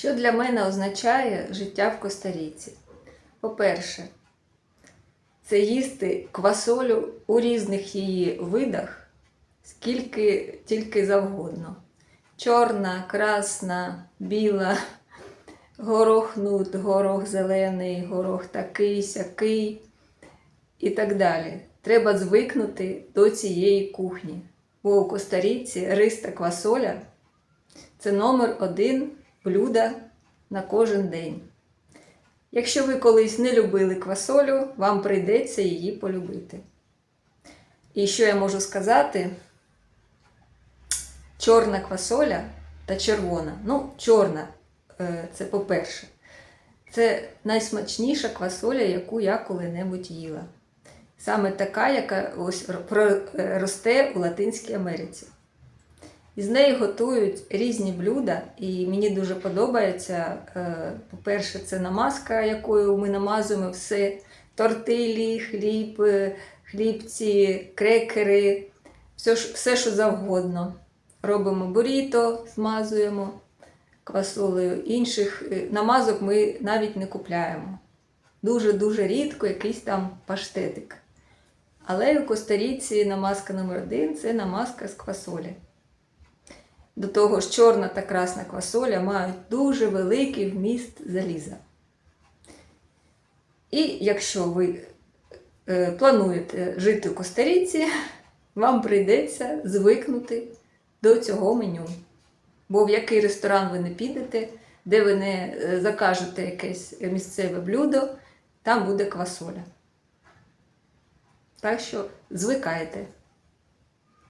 Що для мене означає життя в Коста-Ріці? По-перше, це їсти квасолю у різних її видах, скільки тільки завгодно. Чорна, красна, біла, горох нут, горох зелений, горох такий, сякий і так далі. Треба звикнути до цієї кухні. Бо у Коста-Ріці рис та квасоля це номер один блюда на кожен день. Якщо ви колись не любили квасолю, вам прийдеться її полюбити. І що я можу сказати? Чорна квасоля та червона. Ну, чорна, е, це по-перше. Це найсмачніша квасоля, яку я коли-небудь їла. Саме така, яка ось е, росте у Латинській Америці. Із неї готують різні блюда, і мені дуже подобається. е, По-перше, це намазка, якою ми намазуємо все: тортилі, хліб, е, хлібці, крекери, все, все що завгодно. Робимо буріто, змазуємо квасолею. Інших е, намазок ми навіть не купляємо. Дуже-дуже рідко якийсь там паштетик. Але у Коста-Ріці намазка номер один це намазка з квасолі. До того ж, чорна та красна квасоля мають дуже великий вміст заліза. І якщо ви е, плануєте жити у Коста-Ріці, вам прийдеться звикнути до цього меню. Бо в який ресторан ви не підете, де ви не е, закажете якесь місцеве блюдо, там буде квасоля. Так що звикайте.